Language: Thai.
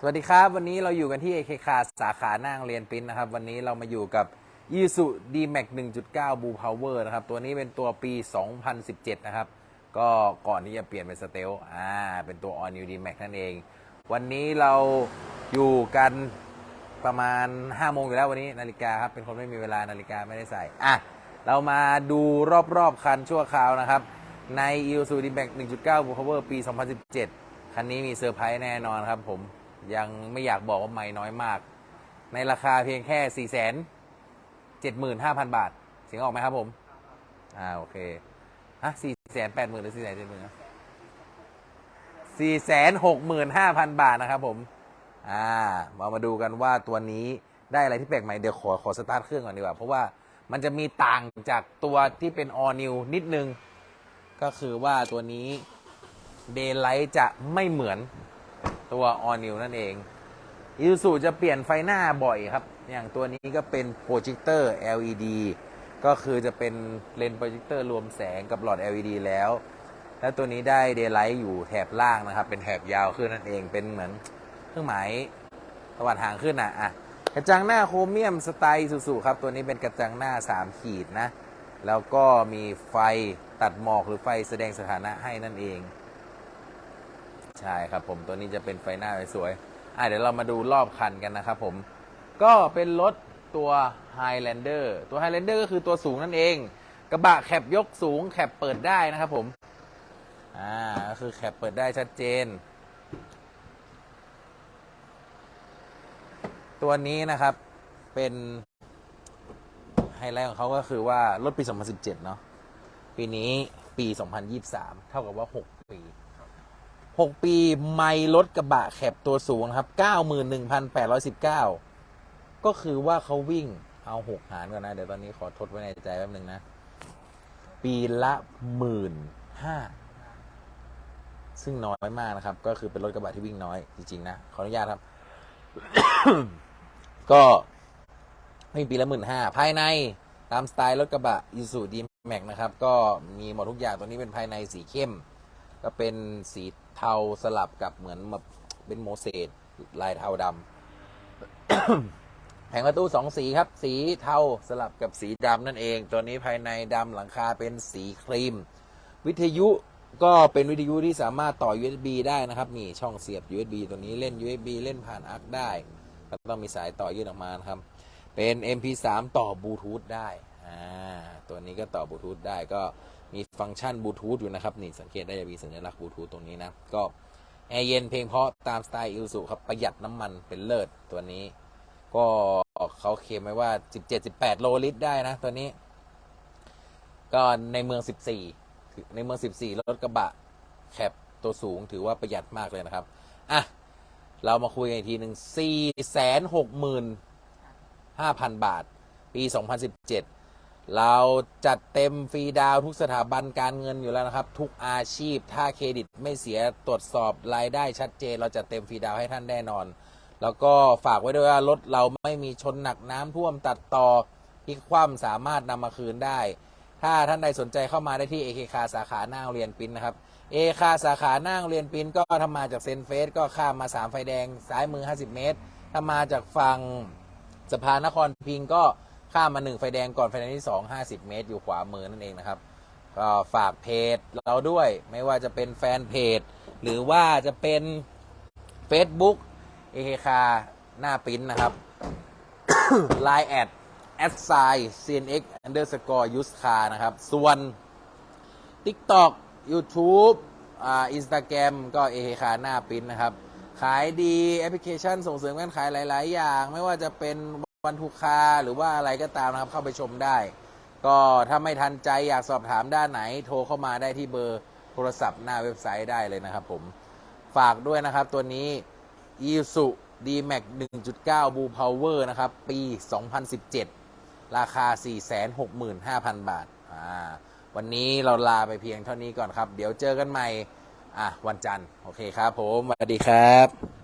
สวัสดีครับ วันนี้เราอยู่กันที่ AK c a r สาขาหน้าโรงเรียนปิ้นนะครับ วันนี้เรามาอยู่กับ y i s u D-Max 1.9 Blue Power นะครับ ตัวนี้เป็นตัวปี 2017 นะครับ ก็ก่อนที่จะเปลี่ยนเป็นสเตลอ่าเป็นตัว All New D-Max นั่นเอง วันนี้เราอยู่กันประมาณ 5 โมงอยู่แล้ววันนี้นาฬิกาครับ เป็นคนไม่มีเวลานาฬิกาไม่ได้ใส่อะเรามาดูรอบๆคันชั่วคราวนะครับ ใน i s u D-Max 1.9 Blue Power ปี 2017 คันนี้มีเซอร์ไพรส์แน่นอนครับผม ยังไม่อยากบอกว่าไม่น้อยมาก ในราคาเพียงแค่ 4 7 5 0 0 0 บาท เสียงออกไหมครับผม อ่า โอเค ฮะ 4 8 0 0 0 0หรือ 4 7 0 0 0 0นะ4 6 5 0 0 0 บาทนะครับผม อ่า มามาดูกันว่าตัวนี้ได้อะไรที่แปลกใหม่ เดี๋ยวขอขอสตาร์ทเครื่องก่อนดีกว่า เพราะว่ามันจะมีต่างจากตัวที่เป็น all new นิดนึง ก็คือว่าตัวนี้ Daylight จะไม่เหมือน ตัว All New นั่นเองอิ u ูจะเปลี่ยนไฟหน้าบ่อยครับ อย่างตัวนี้ก็เป็นโปรเจคเตอร์ LED ก็คือจะเป็นเลนส์โปรเจคเตอร์รวมแสงกับหลอด LED แล้ว แล้วตัวนี้ได้ Daylight อยู่แถบล่างนะครับ เป็นแถบยาวขึ้นนั่นเอง เป็นเหมือนเครื่องหมายตวัดหางขึ้นอะอะกระจังหน้าโครเมียมสไตล์สุครับ ตัวนี้เป็นกระจังหน้า 3 ขีดนะ แล้วก็มีไฟตัดหมอกหรือไฟแสดงสถานะให้นั่นเอง ใช่ครับผมตัวนี้จะเป็นไฟหน้าสวยๆอะเดี๋ยวเรามาดูรอบคันกันนะครับผม ก็เป็นรถตัว Highlander ตัว Highlander ก็คือตัวสูงนั่นเอง กระบะแคปยกสูงแคปเปิดได้นะครับผม อ่าก็คือแคปเปิดได้ชัดเจน ตัวนี้นะครับเป็นไฮไลท์ของเขาก็คือว่ารถปี 2017 เนาะปีนี้ปี 2023 เท่ากับว่า 6 ปี 6 ปีไม่รถกระบะแคบตัวสูงครับ 91,819 ก็คือว่าเขาวิ่งเอา 6 หารก่อนนะ เดี๋ยวตอนนี้ขอทดไว้ในใจแป๊บนึงนะ ปีละหมื่นห้าซึ่งน้อยมากนะครับ ก็คือเป็นรถกระบะที่วิ่งน้อยจริง ๆ นะ ขออนุญาตครับ ก็ไม่ปีละหมื่นห้าภายในตามสไตล์รถกระบะยูซูดีแม็กนะครับ ก็มีหมดทุกอย่างตัวนี้เป็นภายในสีเข้ม ก็เป็นสีเทาสลับกับเหมือนแบบเป็นโมเสสลายเทาดำแผงประตูสองสีครับ สีเทาสลับกับสีดำนั่นเอง ตัวนี้ภายในดำหลังคาเป็นสีครีม วิทยุก็เป็นวิทยุที่สามารถต่อ USB ได้นะครับนี่ช่องเสียบ USB ตัวนี้เล่น USB เล่นผ่านอักได้ก็ต้องมีสายต่อยื่นออกมานะครับ เป็น MP3 ต่อบลูทูธได้ อ่า ตัวนี้ก็ต่อบลูทูธได้ก็ มีฟังก์ชันบลูทูธอยู่นะครับนี่สังเกตได้จะมีสัญลักษณ์บลูทูธตรงนี้นะก็แอร์เย็นเพลงเพราะตามสไตล์อิลสุครับประหยัดน้ำมันเป็นเลิศตัวนี้ ก็เขาเคลมไว้ว่า 17-18 โลลิตรได้นะตัวนี้ ก็ในเมือง 14 ในเมือง 14 รถกระบะแคปตัวสูงถือว่าประหยัดมากเลยนะครับ อะ เรามาคุยกันอีกทีหนึ่ง465,000 บาท ปี 2017 เราจัดเต็มฟรีดาวทุกสถาบันการเงินอยู่แล้วนะครับ ทุกอาชีพถ้าเครดิตไม่เสียตรวจสอบรายได้ชัดเจน เราจะเต็มฟรีดาวให้ท่านแน่นอน แล้วก็ฝากไว้ด้วยว่ารถเราไม่มีชนหนักน้ำท่วมตัดต่อพลิกคว่ำสามารถนำมาคืนได้ ถ้าท่านใดสนใจเข้ามาได้ที่เอเคคาสาขาหน้าโรงเรียนปิ้นนะครับเอคาสาขาหน้าโรงเรียนปิ้นก็ถ้ามาจากเซนเฟสก็ข้ามมา3ไฟแดงซ้ายมือ 50 เมตรถ้ามาจากฝั่งสะพานนครพิงค์ก็ ข้ามมา1ไฟแดงก่อนไฟแดงที่2 50เมตร อยู่ขวามือนั่นเองนะครับก็ฝากเพจเราด้วยไม่ว่าจะเป็นแฟนเพจ หรือว่าจะเป็น Facebook เอเคคาหน้าปิ้นนะครับ Line แอดแอดไซ cnx underscore use car นะครับ ส่วน TikTok YouTube อ่า Instagram ก็เอเคคาหน้าปิ้นนะครับ ขายดีแอปพลิเคชันส่งเสริมการขายหลาย ๆ อย่าง ไม่ว่าจะเป็น วันทุกคาหรือว่าอะไรก็ตามนะครับเข้าไปชมได้ ก็ถ้าไม่ทันใจอยากสอบถามด้านไหนโทรเข้ามาได้ที่เบอร์โทรศัพท์หน้าเว็บไซต์ได้เลยนะครับผมฝากด้วยนะครับตัวนี้ i s u D-Max 1.9 Blue Power นะครับ ปี 2017 ราคา 465,000 บาทอ่าวันนี้เราลาไปเพียงเท่านี้ก่อนครับ เดี๋ยวเจอกันใหม่อะวันจันทร์ โอเคครับผมสวัสดีครับ